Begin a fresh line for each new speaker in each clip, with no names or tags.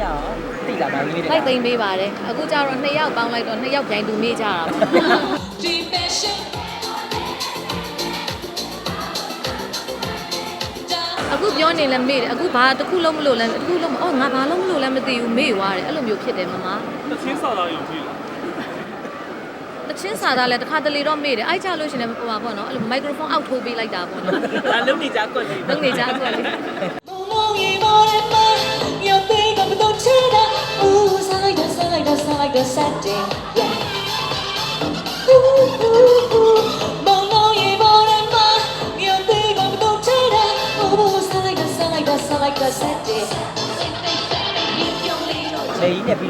ကြီးရောတိလာပါလေးတွေ
လိုက်သိမ့်ပေးပါတယ်အခုကျတော့နှစ်ယောက်ပေါင်းလိုက်တော့နှစ်ယောက်ပြိုင်တူမေးကြတာပေါ့အခုပြောနေလဲမေးတယ်အခုဘာတစ်ခုလုံးမလို့လဲတစ်ခုလုံးမအော်ငါဘာလုံးမလို့လဲမသိဘူးမေးသွားတယ်အဲ့လိုမျိုးဖြစ်တယ်မမ
တချင်းစာသားရုံကြည့်လား
တချင်းစာသားလဲတစ်ခါတလေတော့မေးတယ်အဲ့ကြလို့ရှရင်လည်းဟိုပါပေါ့နော်အဲ့လိုမိုက်ခရိုဖုန်းအောက်ထိုးပေးလိုက်တာပေါ့နော်
ဒါလုံးနေကြကွက်လေး
လုံးနေကြအတွက်လေ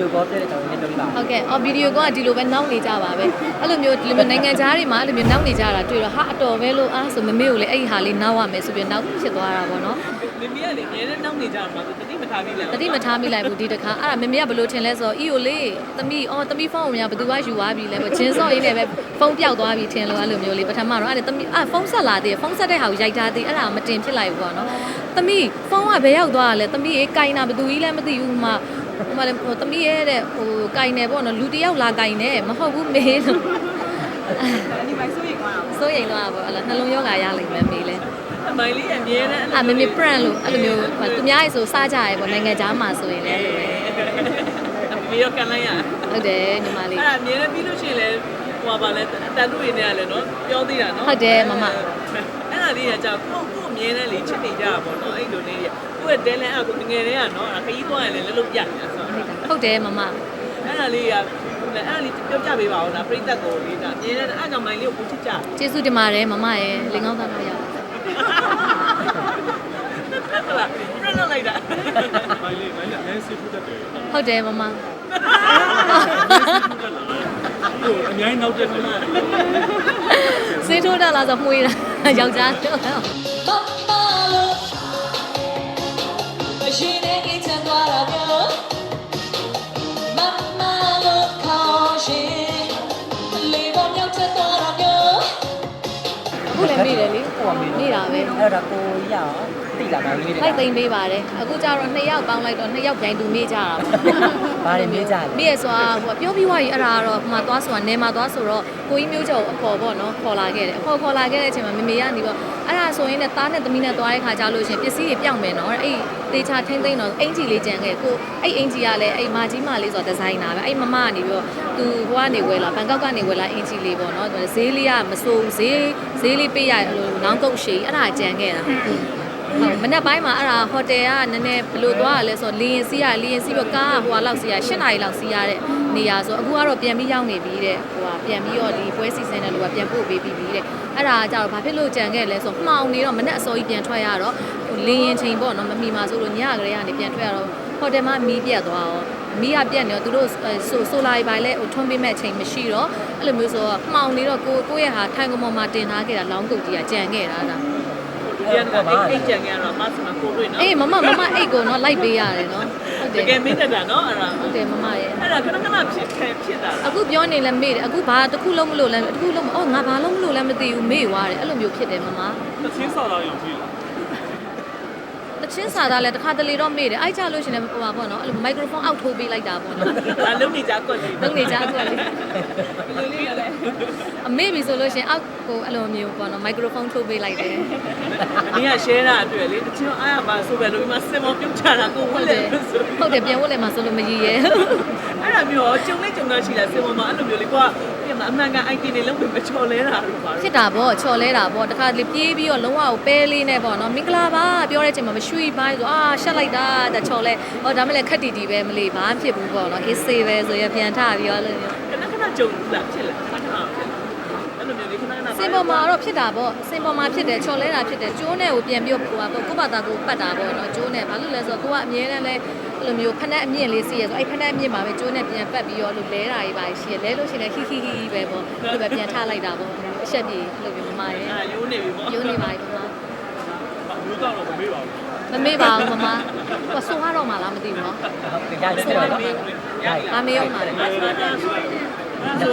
ယိုကောပြတဲ့ကြောင်နဲ့ပြောပြပါ
ဟုတ်ကဲ့အော်ဗီဒီယိုကဒီလိုပဲနောက်နေကြပါပဲအဲ့လိုမျိုးဒီလိုမျိုးနိုင်ငံခြားတွေမှာအဲ့လိုမျိုးနောက်နေကြတာတွေ့တော့ဟာအတော်ပဲလို့အားဆိုမမေကိုလည်းအဲ့ဒီဟာလေးနောက်ရမယ်ဆိုပြီးနောက်ဖြစ်သွားတာပေါ့နော်
မမီးကလေငယ်တဲ့နောက်နေကြမှာဆိုတတိမထားမိလဲ
တတိမထားမိလိုက်ဘူးဒီတခါအဲ့ဒါမမေကဘလို့ထင်လဲဆိုတော့အီယိုလေးသမီးအော်သမီးဖုန်းကိုများဘယ်သူကယူသွားပြီလဲပေါ့ဂျင်းစော့ရင်းနဲ့ပဲဖုန်းပြောက်သွားပြီထင်လို့အဲ့လိုမျိုးလေးပထမတော့အဲ့ဒါသမီးအာဖုန်းဆက်လာသေးတယ်ဖုန်းဆက်တဲ့ဟာကိုရိုက်ထားသေးအဲ့ဒါမတင်ဖြစ်လိုက်ဘူးပေါ့နော်သမီးဖုန်းကဘယ်ရောက်သွားတာလဲသမီးအေးကင်တာဘယ်သူကြီးလဲမသိဘူးမှ ဟိုမှာလေဟိုသမီးရဲ့တဲ့ဟိုကင်နေပေါ့နော်လူတစ်ယောက်လာကင်နေမဟုတ်ဘူးမေးလို့
ဒီမိုင်းဆိုရင်ကွာ
စိုးရိမ်သွားတာပေါ့အဲ့လိုနှလုံးရောဂါရလိမ့်မယ်မေးလဲ
မိုင်းလေးအမြဲတမ်း
အာမေမေ brand လို့အဲ့လိုမျိုးဟိုသူများရေဆိုစားကြရဲပေါ့နိုင်ငံခြားမှာဆိုရင်လည်းအဲ့လိုပဲ
မီးရောကန်လိုက်ရ
ဟုတ်တယ်ညီမလေး
အဲ့ဒါအမြဲတမ်းပြီးလို့ရှိရင်လည်းဟိုပါလဲတန်တူရင်းနဲ့လည်းနော်ပြောသေးတာနော်
ဟုတ်တယ်မမ
အဲ့ဒါလေးကကြာကိုကိုအ မြဲတမ်းလေချစ်နေကြတာပေါ့နော်အဲ့လိုလေးကြီးကိုယ့်ရဲ့တဲလန်အကူငယ်တဲ့ကနော်ခကြီးသွားရင်လည်းလည်းလို့ပြနေတာဆိုတော့
ဟုတ်တယ်မမ
အဲ့ဒါလေးကအဲ့ဒါလေးပြောပြပေးပါဦးလားပြိသက်ကိုလေးဒါအမြဲတမ်းအဲ့ကောင်မိုင်းလေးကိုပူချစ်ကြ
ကျေးဇူးတင်ပါတယ်မမရဲ့လင်ကောင်းသားတော့ရပါ
ဟုတ်လားပြတ်လိုက်တာ
မိုင်းလေးမိုင်းလေးအများကြီးဖူးတတ်တယ်
ဟုတ်တယ်မမ
ဟိုအများကြီးနောက်တက်တယ်
စေးထိုးတာလားဆိုမှုရတာယောက်ျားတော့အ ခုလည်းမိတယ်လေ
ဟိုကမေး
မိတာပဲ
အဲ့တော့ကိုကြီးရော တိလာပါလေးတွေ
လိုက်သိမ့်ပေးပါတယ်အခုကျတော့နှစ်ယောက်ပေါင်းလိုက်တော့နှစ်ယောက်ပြိုင်တူမေးကြတာပေါ့
ဘာတွေမေးကြလဲ
မိရဆိုတာဟိုပြောပြီးွားကြီးအဲ့ဒါကတော့ဟိုမှာသွားဆိုတာနဲမှာသွားဆိုတော့ကိုကြီးမျိုးကျော်အခေါ်ပေါ့နော်ခေါ်လာခဲ့တယ်အခေါ်ခေါ်လာခဲ့တဲ့အချိန်မှာမမေကနေပေါ့အဲ့ဒါဆိုရင်လည်းသားနဲ့သမီးနဲ့သွားတဲ့ခါကြလို့ရှရင်ပစ္စည်းတွေပြောင်းမယ်နော်အဲ့တေချာထိမ့်သိမ့်တော့အင်ဂျီလေးကြံခဲ့ကိုအဲ့အင်ဂျီကလည်းအဲ့မာကြီးမာလေးဆိုတာဒီဇိုင်နာပဲအဲ့မမကနေပြီးတော့သူဟိုကနေဝယ်လာဘန်ကောက်ကနေဝယ်လာအင်ဂျီလေးပေါ့နော်ဈေးလေးကမစိုးဘူးဈေးဈေးလေးပေးရဟိုနောင်ကုတ်ရှည်အဲ့ဒါကြံခဲ့တာဟုတ် မနေ့ပိုင်းမှာအဲ့ဒါဟိုတယ်ကနည်းနည်းဘယ်လိုသွားရလဲဆိုတော့လေရင်စီးရလေရင်စီးတော့ကားကဟိုကလောက်စီးရ၈နာရီလောက်စီးရတဲ့နေရာဆိုအခုကတော့ပြန်ပြီးရောက်နေပြီတဲ့ဟိုကပြန်ပြီးတော့ဒီပွဲစီစဉ်တဲ့လူကပြန်ပို့ပေးပြီးပြီတဲ့အဲ့ဒါကကြတော့ဘာဖြစ်လို့ကြံခဲ့လဲဆိုတော့မှောင်နေတော့မနေ့အစောကြီးပြန်ထွက်ရတော့ဟိုလေရင်ချိန်ပေါ့နော်မမီမှာဆိုလို့ညကလေးကနေပြန်ထွက်ရတော့ဟိုတယ်မှာမီးပြတ်သွားရောမီးကပြတ်နေတော့သူတို့ဆိုဆိုလာပိုင်းလဲဟိုထွန်းပေးမဲ့အချိန်မရှိတော့အဲ့လိုမျိုးဆိုတော့မှောင်နေတော့ကိုကိုယ့်ရဲ့ဟာထိုင်ကုန်ပေါ်မှာတင်ထားခဲ့တာလောင်းကုတ်ကြီးကကြံခဲ့တာ ဒါ
ဒီကနေ့အိတ်ကြံခဲ့ရတော့မဆမကိုတွေ့နော်
အေးမမမမအိတ်ကိုနော်လိုက်ပေးရတယ်နော်ဟုတ်
တ
တယ်
ကယ်မင်းတက်တာနော်အဲ့ဒါ
ဟုတ်တယ်မမရဲ့
အဲ့ဒါခဏခဏဖြစ်ဖြစ်ဖြစ်တာ
အခုပြောနေလဲမေ့တယ်အခုဘာတစ်ခုလုံးမလို့လဲတစ်ခုလုံးမအော်ငါဘာလုံးမလို့လဲမသိဘူးမေ့သွားတယ်အဲ့လိုမျိုးဖြစ်တယ်မမ
တချင်းစာသားရုံကြည့်လား
တချင်းစာသားလဲတစ်ခါတလေတော့မေ့တယ်အဲ့ကြလို့ရှရင်လည်းဟိုပါပေါ့နော်အဲ့လိုမိုက်ခရိုဖုန်းအောက်ထိုးပေးလိုက်တာပေါ့နော်
ဒါလုံးနေကြကွက်လေး
လုံးနေကြအတွက်လေ
လေးလေးလည်း
အမေ့ပြီဆိုလို့ရှရင်အောက်ကိုအဲ့လိုမျိုးပေါ့နော်မိုက်ခရိုဖုန်းထိုးပေးလိုက်တယ်
ဒီက share တာအတွက်လေတချို့အားရပါဆိုပဲလို့ဒီမှာစင်မောပြုတ်ချတာကိုဝ
ဟု
က်
တ်တ
လေ
ယ်
ဆို
ဟုတ်တယ်ပြန်ဝတ်လဲမှာဆိုလို့မရည်ရဲ့
အဲ့ဒါမျိုးကြုံလေးကြုံတော့ရှိလားစင်မောမှာအဲ့လိုမျိုးလေကွာပြင် မှာအမှန်ကန် IT တွေလုံးဝမချော်လဲတာလို့ပါ
ဖြစ်တာပေါ့ချော်လဲတာပေါ့တခါလေပြေးပြီးတော့လုံးဝကိုပဲလေးနဲ့ပေါ့နော်မင်္ဂလာပါပြောတဲ့အချိန်မှာမရွှေပိုင်းဆိုအာရှက်လိုက်တာတချော်လဲဟောဒါမှလည်းခက်တီတီပဲမလေးဘာမှဖြစ်ဘူးပေါ့နော်အေးစေးပဲဆိုရပြန်ထပြီးတော့လို့
ခဏခဏကြုံလာဖြစ်လာခဏခဏဖြစ်အဲ့လိုမျိုးလေခဏခဏ
စ င်ပေါ်မှာတော့ဖြစ်တာပေါ့စင်ပေါ်မှာဖြစ်တယ်ချော်လဲတာဖြစ်တယ်ကျိုးနဲ့ကိုပြန်ပြီးတော့ဟိုပါပေါ့ကိုယ့်ဘာသာကိုပတ်တာပေါ့နော်ကျိုးနဲ့ဘာလို့လဲဆိုတော့ကိုကအမြဲတမ်းလဲအဲ့လိုမျိုးဖက်နဲ့အမြင့်လေးစီးရဆိုအဲ့ဖက်နဲ့အမြင့်မှာပဲကျိုးနဲ့ပြန်ပတ်ပြီးတော့လို့လဲတာကြီးပါရှိရလဲလို့ရှိရင်ဟီဟီဟီပဲပေါ့အဲ့လိုပဲပြန်ထလိုက်တာပေါ့အချက်ကြီးအဲ့လိုမျိုးမမရဲ့
အာယိုးနေပြီပေါ့
ယုံနေပါပြီမမ
ဘူးတော့တော့မမေးပါဘူး
မမေ့ပါဘူးမမဟိုဆိုရတော့မှလားမသိဘူးနော်
ဟုတ်ကဲ့ရရှိတော့။
ဗာမေးအောင်ပါလေ
အဲ့ဒါဆို